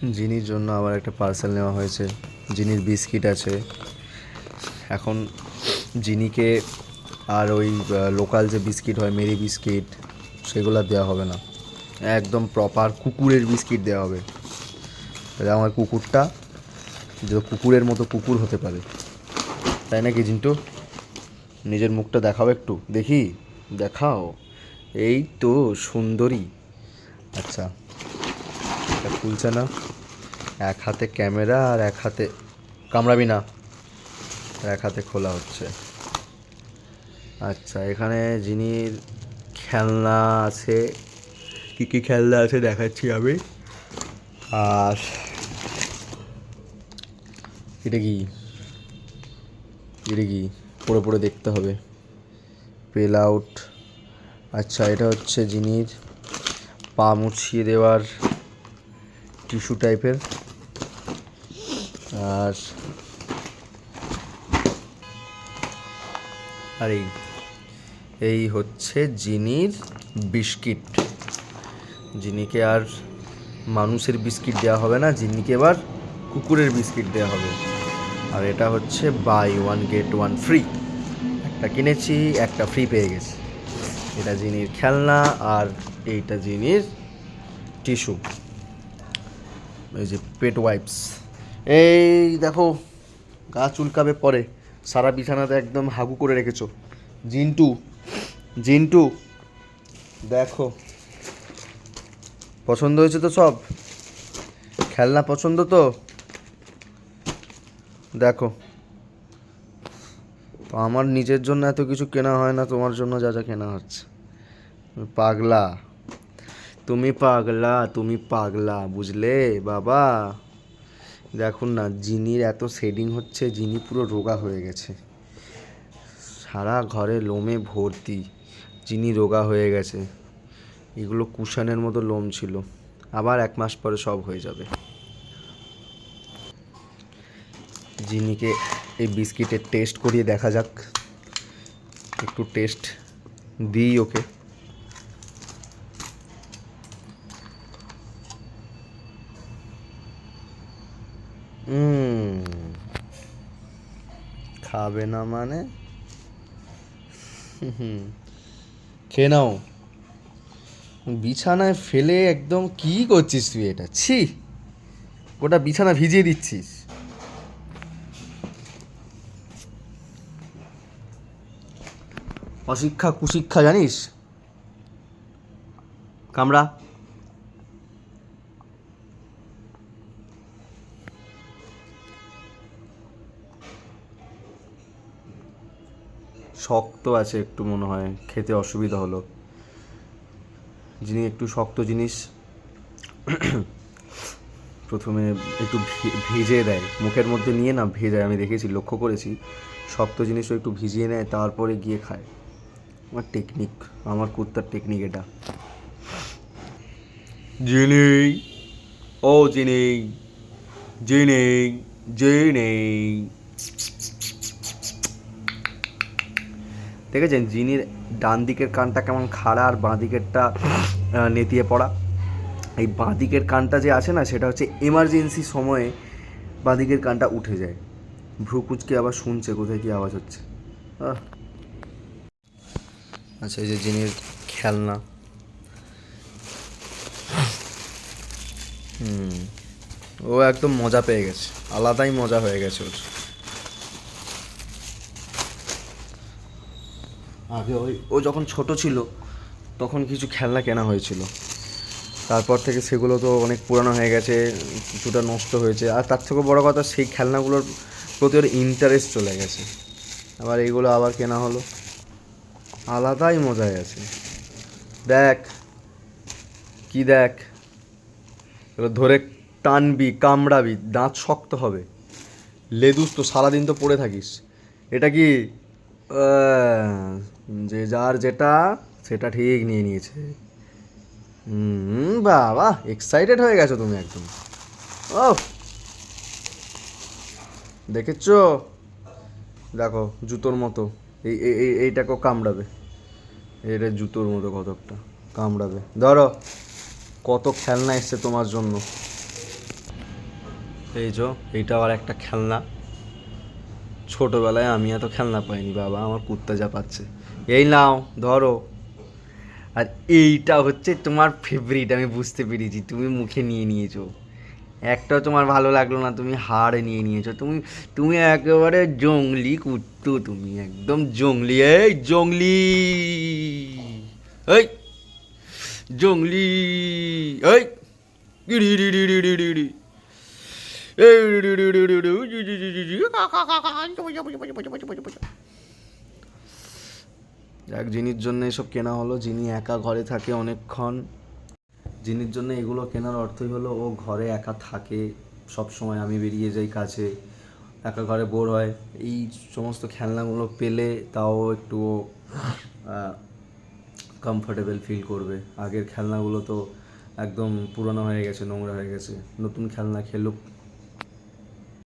জিনির জন্য আবার একটা পার্সেল নেওয়া হয়েছে। জিনির বিস্কিট আছে। এখন জিনিকে আর ওই লোকাল যে বিস্কিট হয়, মেরি বিস্কিট, সেগুলো দেওয়া হবে না। একদম প্রপার কুকুরের বিস্কিট দেওয়া হবে। তাহলে আমার কুকুরটা, যে কুকুরের মতো কুকুর হতে পারে। তাই নাকি জিন্টু? নিজের মুখটা দেখাও একটু। দেখি? দেখাও। এই তো সুন্দরী। আচ্ছা খুলছে না। এক হাতে ক্যামেরা আর এক হাতে কামড়াবি না এক হাতে খোলা হচ্ছে। আচ্ছা এখানে যিনি খেলনা আছে, কী কী খেলনা আছে দেখাচ্ছি আমি। আর এটা কি? এটা কি? পড়ে পড়ে দেখতে হবে। পেল আউট আচ্ছা এটা হচ্ছে জিনির পা মুছিয়ে দেওয়ার টিস্যু টাইপের আর আর, এই এই হচ্ছে জিনির বিস্কিট। জিনিকে আর মানুষের বিস্কিট দেওয়া হবে না, জিনিকে এবার কুকুরের বিস্কিট দেওয়া হবে। আর এটা হচ্ছে buy one get one free একটা কিনেছি, একটা ফ্রি পেয়ে গেছি। এটা জিনির খেলনা আর এইটা জিনির টিস্যু। এই যে পেট ওয়াইপস এই দেখো, গা চুলকাবে পরে। সারা বিছানাতে একদম হাগু করে রেখেছো। জিন্টু জিন্টু, দেখো। পছন্দ হয়েছে তো সব? খেলনা পছন্দ তো? দেখো। তো আমার নিজের জন্য এত কিছু কেনা হয় না, তোমার জন্য যা যা কেনা হচ্ছে। পাগলা। তুমি পাগলা তুমি পাগলা, বুঝলে? বাবা। দেখুন না, জিনির এত শেডিং হচ্ছে, জিনি পুরো রোগা হয়ে গেছে। সারা ঘরে লোমে ভর্তি, জিনি রোগা হয়ে গেছে। এগুলো কুশানের মতো লোম ছিল। আবার এক মাস পরে সব হয়ে যাবে। জিনিকে এই বিস্কিটের টেস্ট করিয়ে দেখা যাক। একটু টেস্ট দিই ওকে। খাবে না মানে? খেয়ে নাও। বিছানায় ফেলে একদম কি করছিস তুই এটা? ছি! গোটা বিছানা ভিজিয়ে দিচ্ছিস। অশিক্ষা কুশিক্ষা জানিস? কামড়া। শক্ত আছে একটু মনে হয়, খেতে অসুবিধা হলো। যিনি একটু শক্ত জিনিস প্রথমে একটু ভেজে দেয়, মুখের মধ্যে নিয়ে না ভেজায় আমি দেখেছি, লক্ষ্য করেছি, শক্ত জিনিসও একটু ভিজিয়ে নেয়, তারপরে গিয়ে খায়। আমার টেকনিক আমার কুত্তার টেকনিক এটা। জিনি ও জিনি জিনি জিনি দেখেছেন? জিনির ডান দিকের কানটা কেমন খাড়া আর বাঁ দিকেরটা নেতিয়ে পড়া। এই বাঁ দিকের কানটা যে আছে না, সেটা হচ্ছে এমার্জেন্সি সময়ে বাঁ দিকের কানটা উঠে যায়। ভ্রু কুচকে আবার শুনছে, কোথায় কি আওয়াজ হচ্ছে। আচ্ছা এই যে জিনির খেলনা। হুম। ও একদম মজা পেয়ে গেছে। আলাদাই মজা হয়ে গেছে ওর। আগে ওই, ও যখন ছোট ছিল, তখন কিছু খেলনা কেনা হয়েছিল। তারপর থেকে সেগুলো তো অনেক পুরানো হয়ে গেছে, কিছুটা নষ্ট হয়েছে। আর তার থেকেও বড় কথা, সেই খেলনাগুলোর প্রতি ওর ইন্টারেস্ট চলে গেছে। আবার এইগুলো আবার কেনা হলো। আলাদাই মজায় আছে। দেখ, কি দেখ? এবার ধরে টানবি, কামড়াবি, দাঁত শক্ত হবে। লেদুস তো সারাদিন তো পড়ে থাকিস। এটা কি যে যার যেটা, সেটা ঠিক নিয়ে নিয়েছে। হুম, বাবা এক্সাইটেড হয়ে গেছো তুমি একদম। ও দেখেছ? দেখো, জুতোর মতো। এই, এই- এই এইটাকেও কামড়াবে। এটা জুতোর মতো কতকটা কামড়াবে। ধরো, কত খেলনা এসছে তোমার জন্য। এই যো এইটা আবার একটা খেলনা। ছোটোবেলায় আমি এত খেলনা পাইনি, বাবা, আমার কুত্তা যা পাচ্ছে। এই নাও, ধরো। আর এইটা হচ্ছে তোমার ফেভারিট আমি বুঝতে পেরেছি, তুমি মুখে নিয়ে নিয়েছো। একটাও তোমার ভালো লাগল না, তুমি হাড়ে নিয়ে নিয়েছো। তুমি তুমি একেবারে জঙ্গলি কুত্তু তুমি, একদম জঙ্গলি। এই জঙ্গলি! এই জঙ্গলি! এই! যাক জিনির জন্য এসব কেনা হলো, যিনি একা ঘরে থাকে অনেকক্ষণ। যিনির জন্য এগুলো কেনার অর্থই হলো, ও ঘরে একা থাকে, সব সময় আমি বেরিয়ে যাই কাছে একা ঘরে বোর হয়। এই সমস্ত খেলনাগুলো পেলে তাও একটু কমফর্টেবল ফিল করবে। আগের খেলনাগুলো তো একদম পুরনো হয়ে গেছে, নোংরা হয়ে গেছে। নতুন খেলনা খেলুক